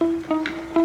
Música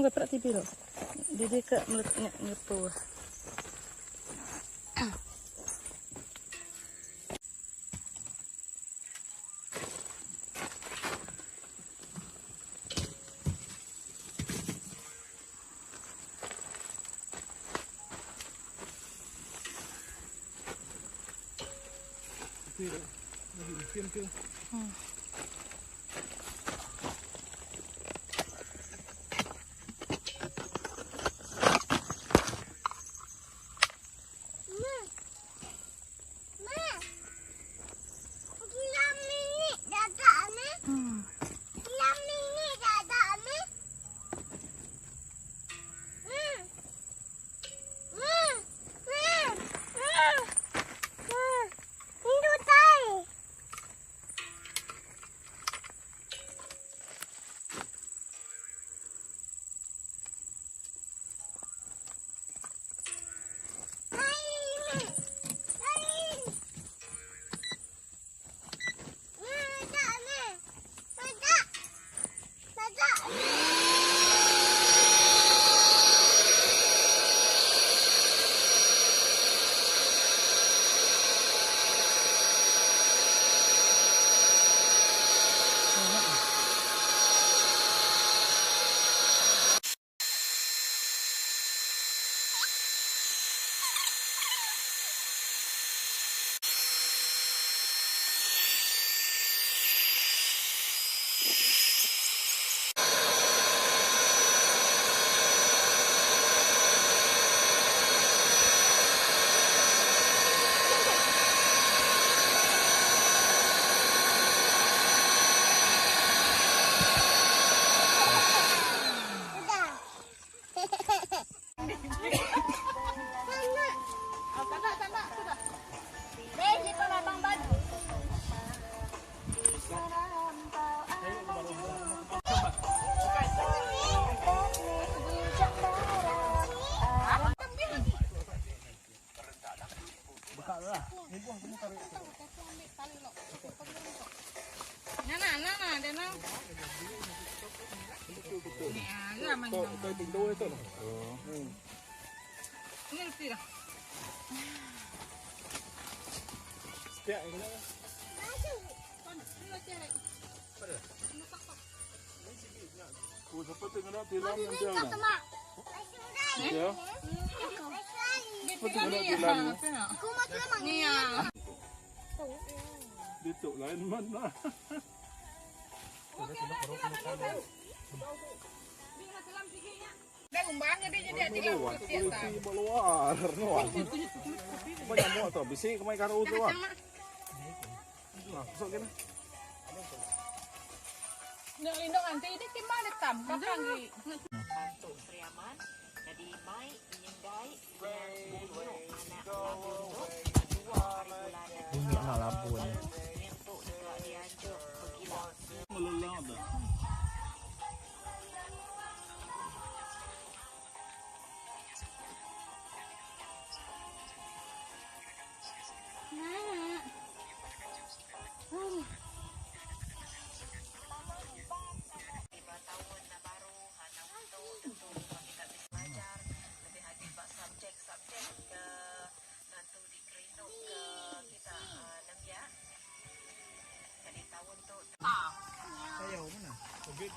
Gue perak TV lo. Didi ke meletnya ngepu. Hmm. ơi tình đôi tưởng ừ. ừ. Kệ cái nữa. Ủa sao bắt nó thì làm như thế nào? Thế? Bắt nó thì làm như thế nào? Nè. Đi tụ lại mất nó. Hãy subscribe cho kênh Ghiền Mì Gõ Để không bỏ lỡ những video hấp dẫn Dah kumbangnya dia jadi ada polisi keluar. Banyak bisi karo ah. Nah, sok lindung ini gimana tam? Kapan lagi? Bantu Priaman, jadi Mai menyinggay dengan bunyo anak labun dua hari bulannya. Bunyi anak labun. Untuk juga dianjuk bergila. Malala ba?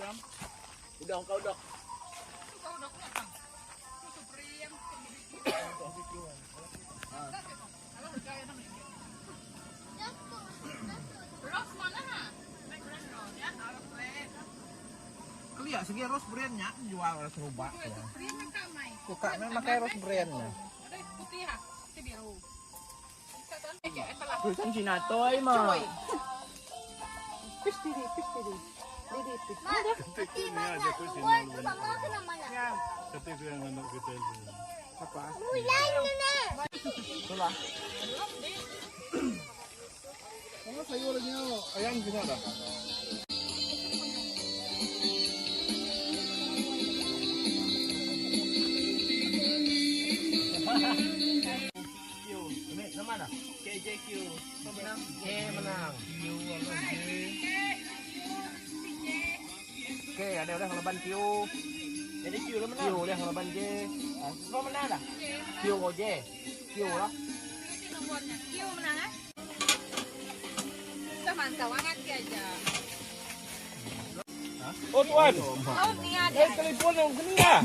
Ros mana ha? Baik beran ros ya. Ros red. Kali ya segi rose brand nya jual serubah tuh. Priam yang kamai. Suka memang pakai rose brand nya. Ada putih ha? Itu biru. Kan eh eh. Tulisan Cina toy mah. Cuy. Pis Pati mana? Buat sama kena mana? Tapi tu yang anak kita itu. Apa? Mulai mana? Itulah. Mana sayur lagi ni? Ayam kita ada. Naman ah. KJQ. Menang. Eh, menang. Q. Okey, ada dah leban Q. Jadi Q lah Q menang. dah leban J. Ah, Semua menang dah. Q o J. Q lah. Mantau hangat aja. Oh tuan. Oh, ni ada. Eh telefon yang kena dah.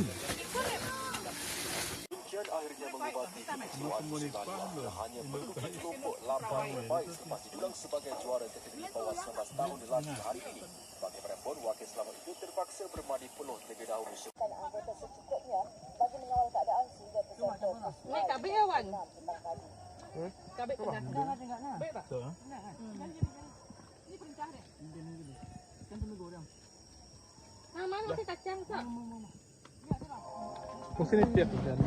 Hujan akhirnya mengubati kejuan Australia hanya menduduki kelompok 8 terbaik selepas didulang sebagai juara kategori bawah 19 tahun dilatih hari ini. Sebagai perempuan, wakil selamat itu terpaksa bermandi peluh lebih dahulu. Dan anggota secukupnya bagi mengawal keadaan sehingga peserta. Mai kabe ya, Wan? Kabe ke dalam. Kabe ke dalam. Ini perintah, Rek. Ini perintah, Rek. Kan temen goreng. Mama, masih kacang, Pak. Mama, mama. Ya, Pak. Mesti ni tiap-tiap.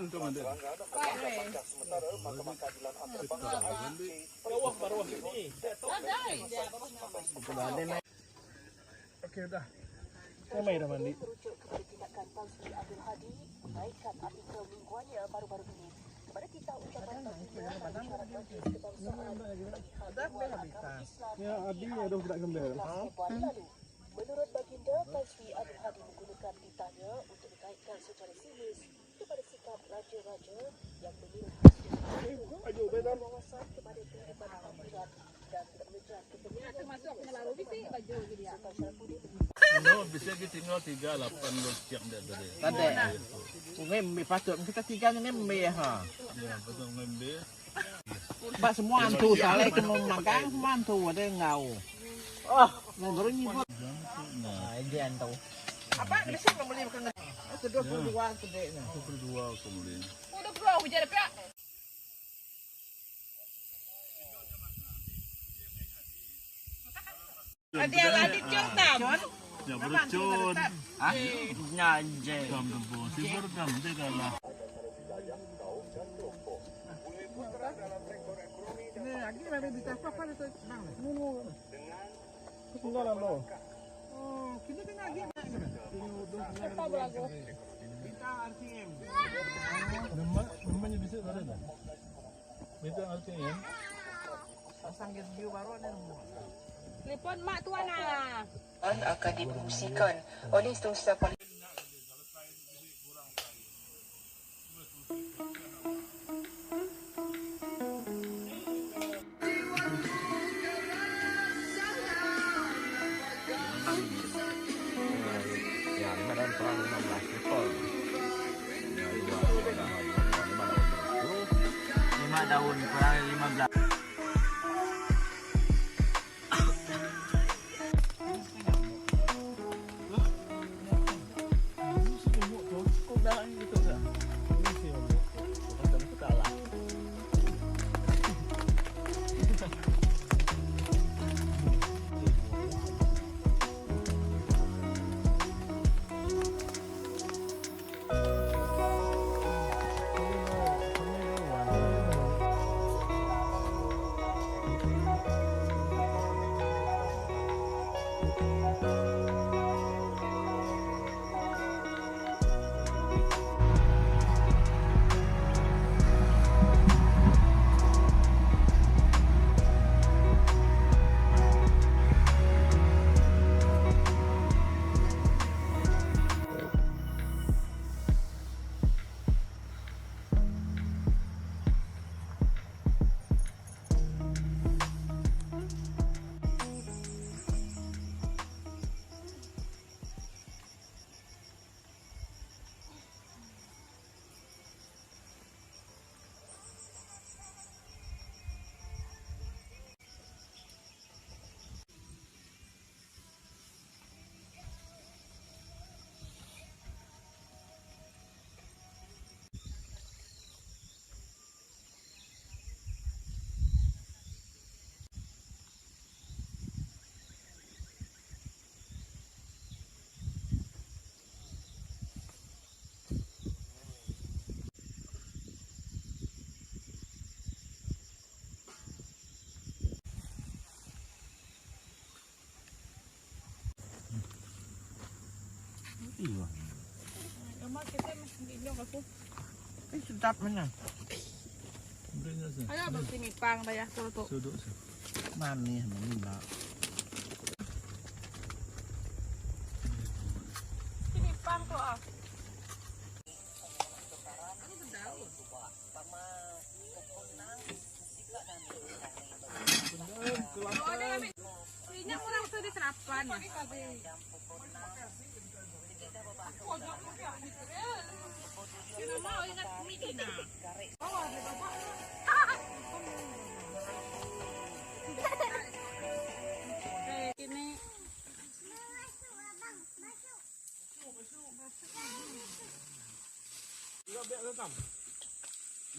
Antarabangsa ICJ Okey dah. Saya mai dah mandi. merujuk kepada tindakan Tan Sri Abdul Hadi menaikkan artikel mingguannya baru-baru ini. Kepada kita ucapan baginda bagi syarat majlis kebangsaan Al-Ittihad Agama Islam Ya, Abi ada budak gembel. 11 Februari lalu. Menurut baginda, Tan Sri Abdul Hadi menggunakan titahnya untuk dikaitkan secara serius kepada sikap raja-raja yang menurut wawasan kepada kehidupan akhirat dan tidak mengejar kepentingan Masuk melalui baju dia. Sultan Syarafuddin No, bisa kita tinggal tiga lapan dua siap dia tadi. Tadi. Sungai mbe patut kita tiga ni mbe ha. Ya, betul ngambil. Sebab semua antu salah itu makan semua antu ada ngau. Oh, ngau ni. Nah, ini antu. Apa sih membeli makan? Itu dua puluh dua sedek ni. Pukul dua kemudian. Udah pulau hujan apa? Ada cium tam. Ya, bercun. Ah, nyaje. Kam tempo. Si berkam dia kalah. Ni lagi mami bisa apa apa tu bang. Tinggal lah lo. Oh, kini tengah lagi. Apa belagu? Kita RTM. Nama namanya bisa ada dah. Minta RTM. Pasang video baru ni. Telepon mak tuan ah. akan dipromosikan oleh Setiausaha Parlimen Iya. Eh, sedap mana? Ayo abang sini pang bayar kalau tuh. Sah. Manis mana?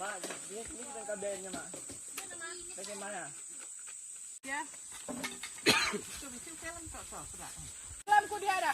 Mak, ini ini kita kabarnya mak. Bagaimana? ya. Dalamku dia ada.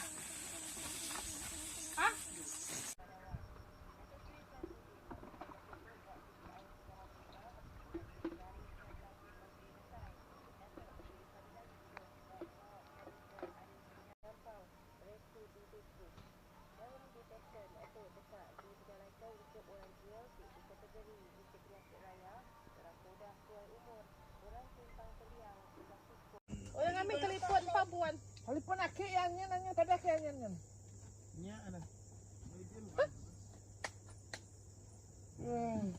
Ambil telepon Pak Buan. Telepon akhir yang nyan, nyan, kada akhir yang nyan. Nya ada. Hmm.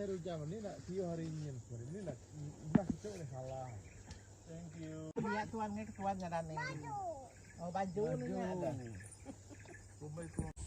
Tu jam ni nak tiup hari ni. Hari ni nak nak kita ni salah. Thank you. Dia tuan ni tuannya dan ni. Oh baju ni ada. Kumai tu.